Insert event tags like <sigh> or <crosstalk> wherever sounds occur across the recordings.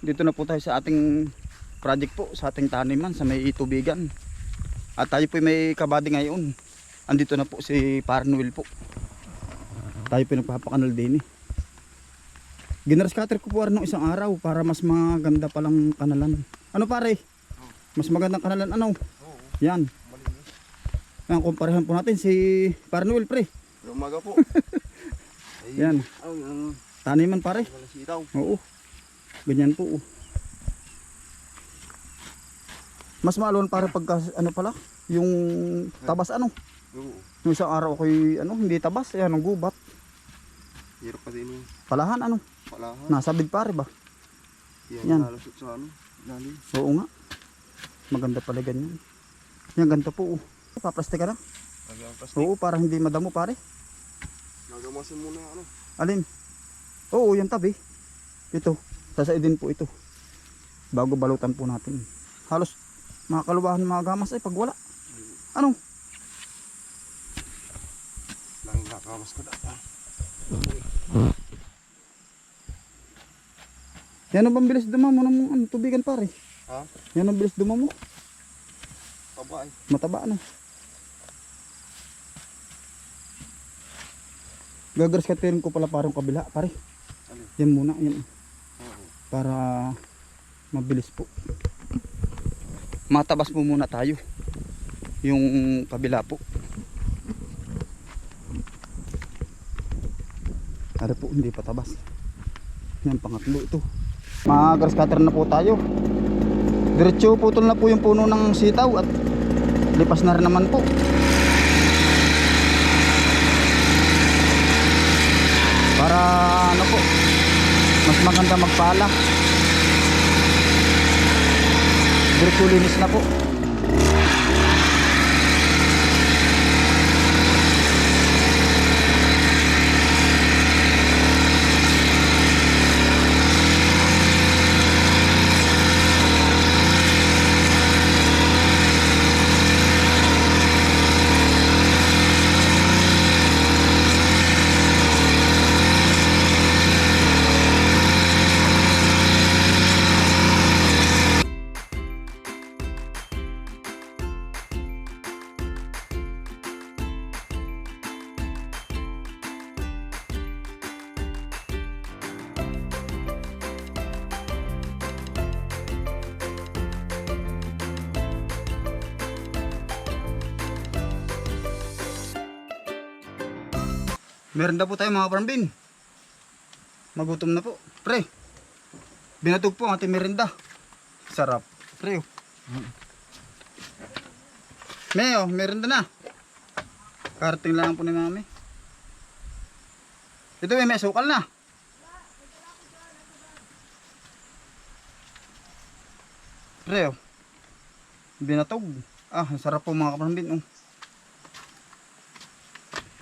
Dito na po tayo sa ating project po, sa ating taniman, sa may tubigan. At tayo po may kabady ngayon. Andito na po si Parnoel po. Tayo po nagpapakanal din eh. Ginras cutter ko po nung isang araw para mas maganda palang kanalan. Ano pare? Mas magandang kanalan ano? Yan. Yan, kumparehan po natin si Parnoel pre. Umaga po. <laughs> Yan. Ang ang Taniman pare. Oo. Ganyan po. oh. Mas maalon para pagka ano pala, yung tabas ano. Oo. Yung isang araw ko'y ano, hindi tabas, eh, anong gubat. Hirap din yung Palahan ano, palahan. nasabid pare ba? Yan. Yan. Nalusot sa ano. Lalim. Oo nga. Maganda pala ganyan. Yan ganito po. Oh. Paplastic ka na? Oo, para hindi madamo pare. Nagamasin muna ano. Alin? Oo, yan tabi. Ito, sasaidin po ito. Bago balutan po natin. Halos makakalubahan mga gamas ay pag wala. Ano? Langin nakamas ko na. Yan ang bilis dumamo ng ano, tubigan pare. Ha? Yan ang bilis dumamo. Taba eh. Mataba ano. Gagras katirin ko pala parang kabila pare. Yan muna, yan. Para mabilis po. Matabas po muna tayo. Yung kabila po. Ano po, hindi pa tabas. Yan, pangatlo ito. Mga grass na po tayo. Diretso putol na po yung puno ng sitaw at lipas na rin naman po. Para ano po, mas maganda magpala. Diretso linis na po. Meron na po tayo mga parambin. Magutom na po. Pre, binatog po ang ating merinda. Sarap. Pre, oh. Meo, merinda na. Karating lang po ni mami. Ito eh, may sukal na. Pre, oh. Binatog. Ah, sarap po mga kaparambin. Oh.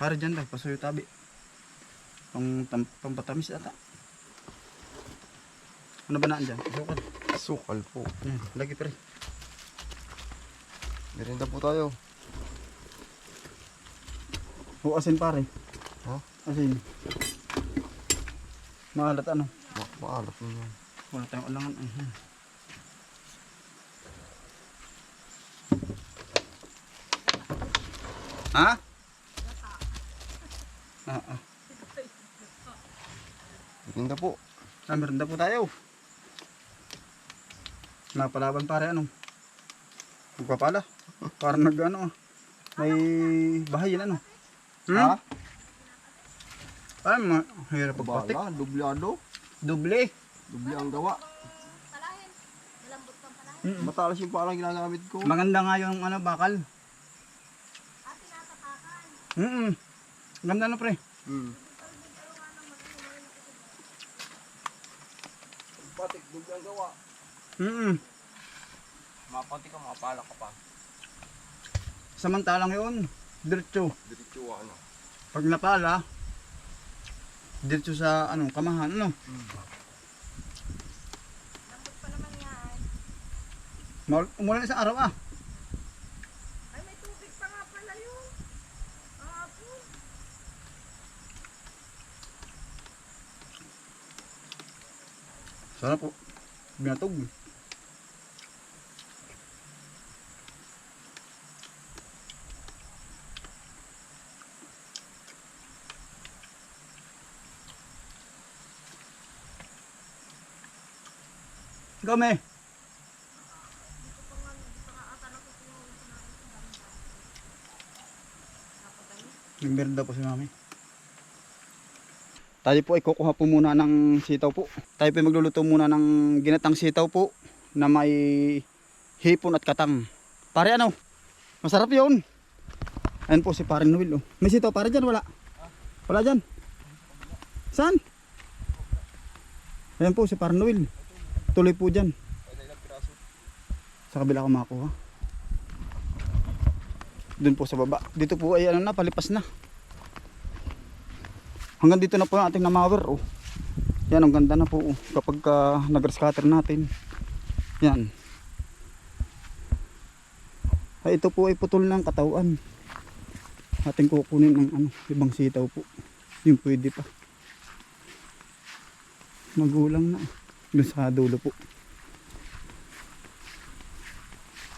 Para dyan lang, pasuyo tabi. Pang, tam, pampatamis ata. Ano ba naan dyan? Sukal. Sukal po. Yan, lagi pre. Merinda po tayo. O asin pare. Ha? Asin. Maalat ano? Ma maalat na yan. Wala tayong ulangan. Ayan. Ha? Ah, ah. Merinda po. Ah, meron na po tayo. Napalaban pare ano? Magpapala. <laughs> Parang nag ano. May bahayin ano. Hmm? Ha? Ay, ma hirap pagpatik. Bala, dublado. Doble. Dubli ang gawa. Mm. Matalas yung parang ginagamit ko. Maganda nga yung ano, bakal. Mm Ganda na pre. Hmm. Patik, dubli ang gawa. Mm Mapatik ka, mapala ka pa. Samantalang yun, diretso. Diretso ano. Pag napala, diretso sa ano, kamahan, ano. Mal- Umulan isang araw ah. Ay, may tubig pa nga pala yun. Hapon. Sarap po. Binatog. Game. Nagmeron daw po si mami. Tayo po ay kukuha po muna ng sitaw po. Tayo po ay magluluto muna ng ginatang sitaw po na may hipon at katang. Pare ano? Masarap yun. Ayan po si Pare Noel. Oh. May sitaw pare dyan wala? Wala dyan? Saan? Ayan po si Pare Noel. Tuloy po dyan. Sa kabila ko makakuha. Doon po sa baba. Dito po ay ano na, palipas na. Hanggang dito na po yung ating namawer. Oh. Yan, ang ganda na po. Oh. Kapag uh, nag-scatter natin. Yan. Ay, ito po ay putol ng katawan. Ating kukunin ng ano, ibang sitaw po. Yung pwede pa. Magulang na. Doon sa dulo po.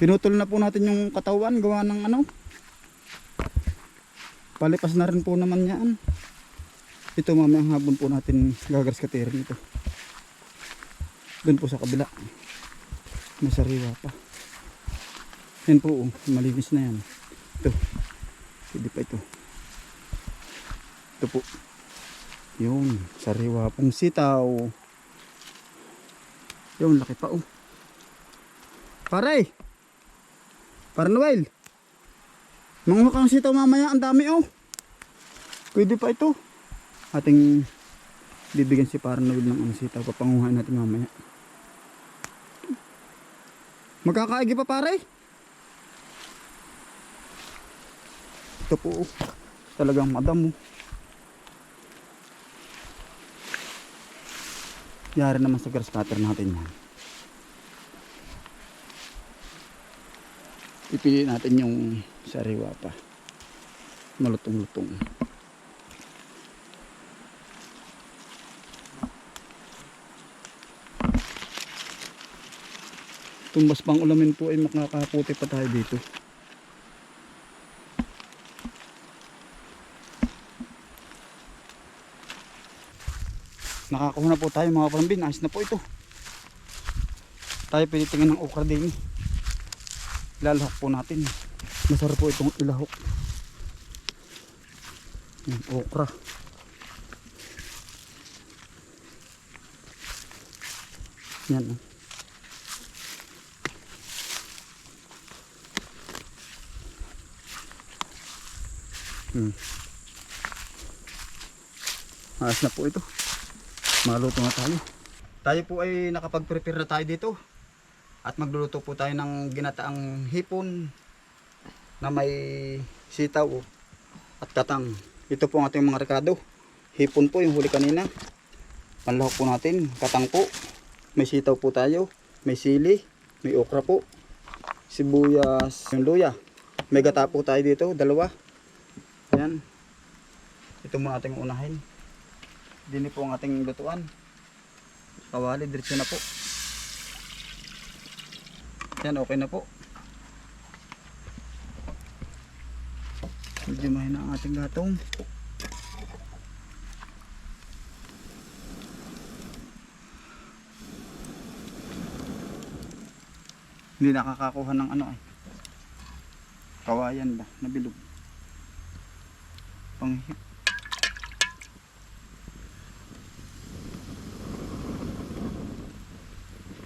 Pinutol na po natin yung katawan. Gawa ng ano. Palipas na rin po naman yan. Ito mamayang hapon po natin gagaras katirin ito. Doon po sa kabila. May sariwa pa. Yan po, oh, malinis na yan. Ito. Pwede pa ito. Ito po. Yun, sariwa pong sitaw. Yun, laki pa oh. Pare! Pare Noel! Manguha kang sitaw mamaya, ang dami oh. Pwede pa ito. Ating bibigyan si Pare Noel ng ano sitaw, papanguhan natin mamaya. Magkakaigi pa pare? Ito po. Talagang madam oh. Yari naman sa grass cutter natin yan. Ipili natin yung sariwa pa. Malutong-lutong. Tumbas pang ulamin po ay makakaputi pa tayo dito. Nakakuha na po tayo mga parambin. Ayos na po ito. Tayo pinitingin ng okra din. Ilalahok po natin. Masarap po itong ilahok. Yung okra. Yan. oh. Hmm. Ayos na po ito. Maluto na tayo. Tayo po ay nakapag-prepare na tayo dito. At magluluto po tayo ng ginataang hipon na may sitaw at katang. Ito po ang ating mga rekado. Hipon po yung huli kanina. Panlahok po natin. Katang po. May sitaw po tayo. May sili. May okra po. Sibuyas. Yung luya. May gata po tayo dito. Dalawa. Ayan. Ito muna ating unahin. Dini po ang ating lutuan. Kawali, diretso na po. Yan, okay na po. Medyo mahina ang ating gatong. Hindi nakakakuha ng ano ay. Kawayan ba? Nabilog. Panghip.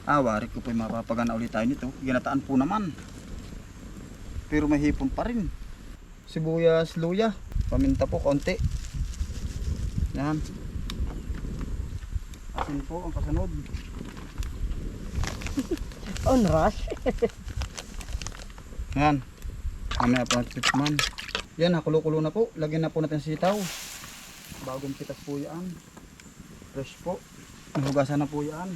Ah, wari ko po mapapagana ulit tayo nito. Ginataan po naman. Pero may hipon pa rin. Sibuyas, luya. Paminta po, konti. Yan. Asin po ang kasunod. <laughs> On rush? Yan. Mamaya po natin tikman. Yan, nakulo-kulo na po. Lagyan na po natin sitaw. Bagong pitas po yan. Fresh po. Nahugasan na po yan.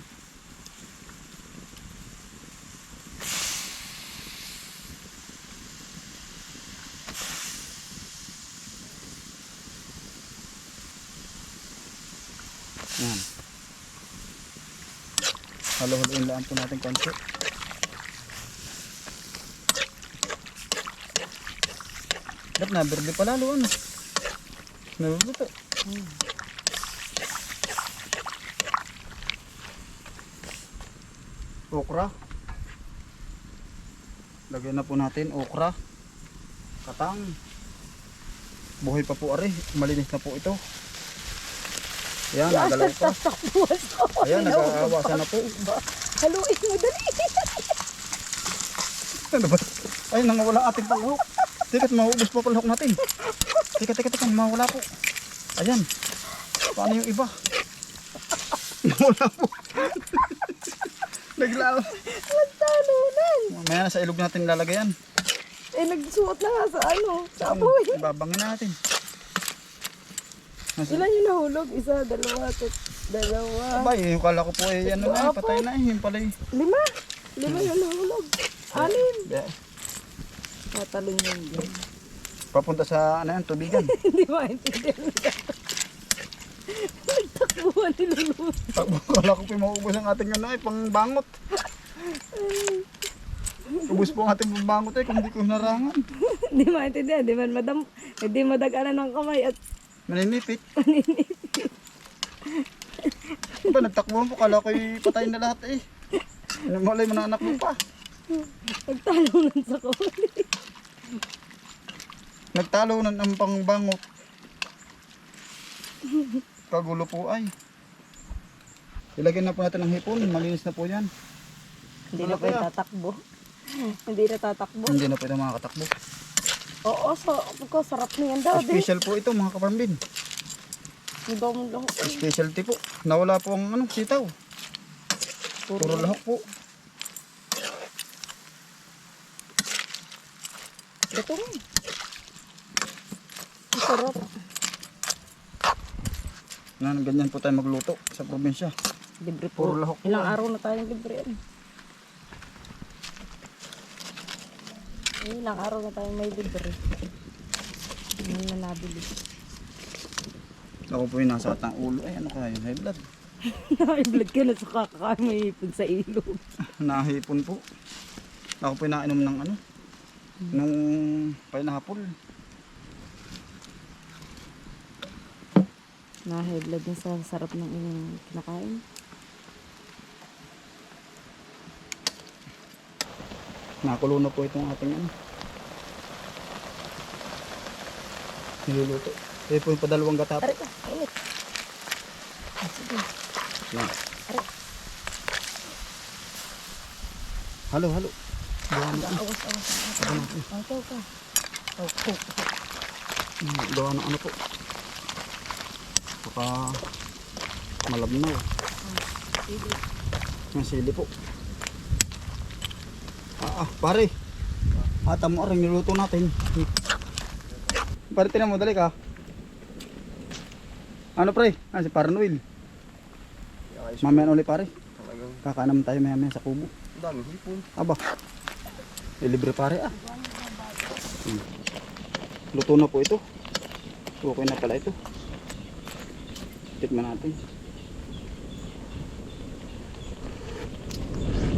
Yan. Halo-haloin lang po natin konti. Dapat na, berde pa lalo ano. Naluluto. Okra. Lagyan na po natin okra. Katang. Buhay pa po ari. Malinis na po ito. Ayan, nagalaw pa. Ayan, nag-aawasan na po. Haluin mo dali. Ano ba? Ay, nangawala ang ating panghok. Tikat, maubos pa palhok natin. Teka, teka, teka, mawala po. Ayan. Paano yung iba? Nawala po. Naglaw. Nagtalunan. Mamaya na sa ilog natin lalagay yan. Eh, nagsuot na nga sa ano, sa apoy. Ibabangin natin. Nasa, Ilan yung nahulog? Isa, dalawa, tat, dalawa. abay, yung kala ko po eh, ano na, eh, patay na eh. Yung pala eh. Lima. Lima yung nahulog. Anim. Yeah. Matalon yun dyan. Papunta sa ano yan, tubigan. <laughs> Hindi maintindihan. Nagtakbuhan ni Lulu. Kala ko po yung maubos ang ating ano eh, pangbangot. Ubus po ang ating pangbangot eh, kung hindi ko narangan. Hindi maintindihan. Hindi man madam, hindi madaganan ng kamay at <laughs> Maninipit. Ba, nagtakbuhan po, kala ko'y patay na lahat eh. Ano malay mo na anak mo pa. nagtalunan sa kamay. Nagtalo na ng pangbangot. Kagulo po ay. Ilagyan na po natin ng hipon, malinis na po yan. Hindi Ano na po tatakbo. Hindi na tatakbo. Hindi na po ito mga katakbo. Oo, so, ko sarap niyan daw. Di. Special po ito mga kaparmbin. Dami lang. Specialty po. Nawala po ang ano, sitaw. Puro lahok po. Ito nga. Ang sarap. Na, ganyan po tayo magluto sa probinsya. Libre po. Puro lahok Ilang araw na tayong libre yan. Eh, Ilang araw na tayong may libre. Hindi na nabili. Ako po yung nasa atang ulo. Ay, ano kaya yun? High blood. <laughs> Naka-blood ka na sa kakakain may ipon sa ilog. <laughs> Nahipon po. Ako po yung nainom ng ano. Nung pineapple. Na-high blood na sa sarap ng inyong kinakain. Nakulo na po itong ating ano. Niluluto. Eh po yung padalawang gata. Aray ka, init. Yan. Halo, halo. Gawa na, Awas, awas. gawa na, Ang ikaw ka. Oh, cook. mm, gawa na ano po. Baka malabnaw. Sige. Ang sili po. Ah, ah pare. Ata mo rin niluto natin. Pare, tinan mo, dali ka. Ano pre? Ah, si Parnoil. Ayos. Mamaya ulit pare. Kakaanam tayo maya maya sa kubo. dami hipon. Aba. Eh, libre pare ah. Hmm. Luto na po ito. Okay na pala ito. Tikman natin.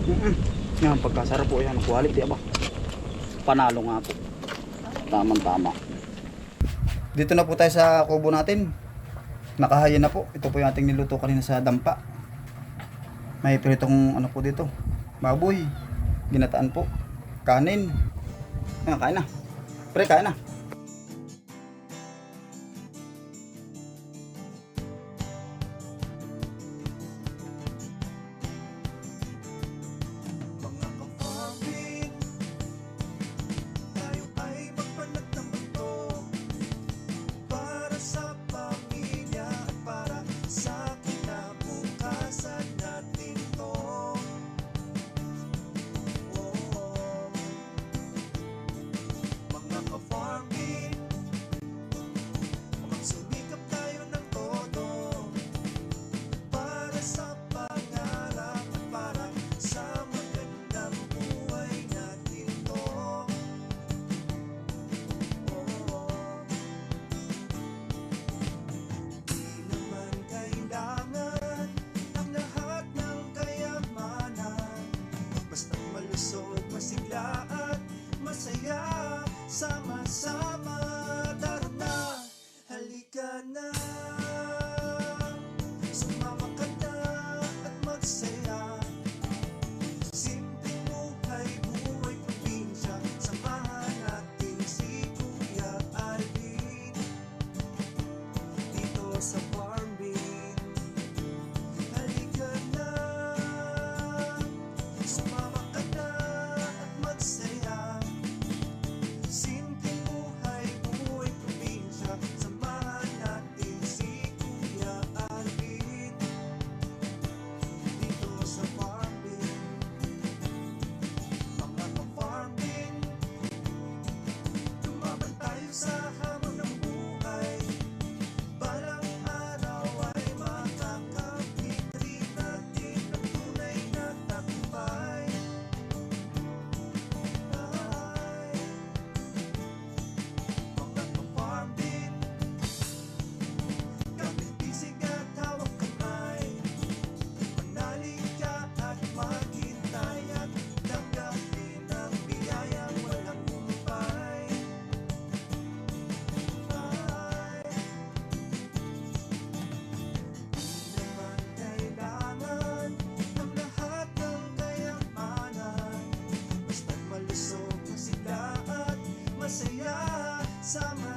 Mm-mm. Yan, pagkasarap po yan. Quality, aba. Panalo nga po. Tamang tama. Dito na po tayo sa kubo natin. Nakahayin na po. Ito po yung ating niluto kanina sa dampa. May pritong ano po dito. Baboy. Ginataan po. Kanin. Ayan, kain na. Pre, kain na. Deus. summer.